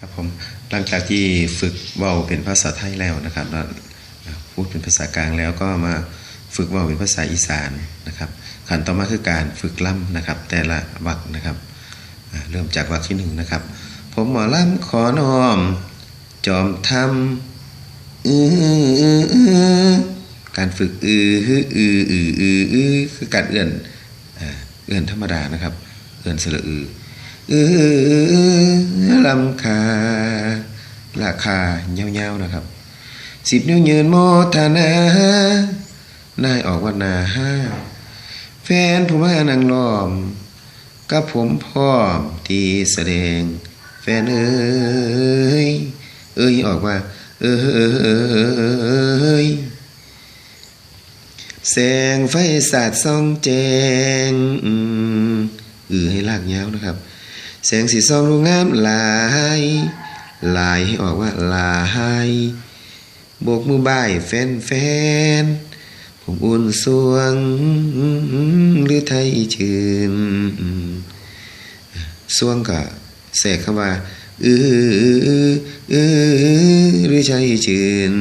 ครับผมหลังจากที่ฝึกเว้าเป็นภาษาไทยแล้วนะครับแล้วพูดเป็นภาษากลางแล้วก็มาฝึกเว้าเป็นภาษาอีสานนะครับขั้นต่อมาคือการฝึกล่ำนะครับ แต่ละวรรคนะครับเริ่มจากวรรคที่หนึ่งนะครับ ผมหมอล่ำขอน้อม จอมทำอืออือการฝึกอืออืออืออือคือการเอื้อนเอื้อนธรรมดานะครับ เอื้อนสระอือ เออลำคาราคาเงาวๆนะครับสิบนิ้วยืนโมทนานายออกวันนาห้าแฟนผู้มานังล้อมกับผมพร้อมที่แสดง แฟนเอ้ยเอ้ยออกว่าเอ้ยแสงไฟสาดส่องแจงอือให้ลากยาวนะครับ แสงสีส่องรูงามหลายลายให้ออกว่าลายโบกมือบ่ายแฟนแฟนผมอุ่นสวงหรือไทยชื่นสวงก็แสกคำว่าอืออือหรือไทยชื่น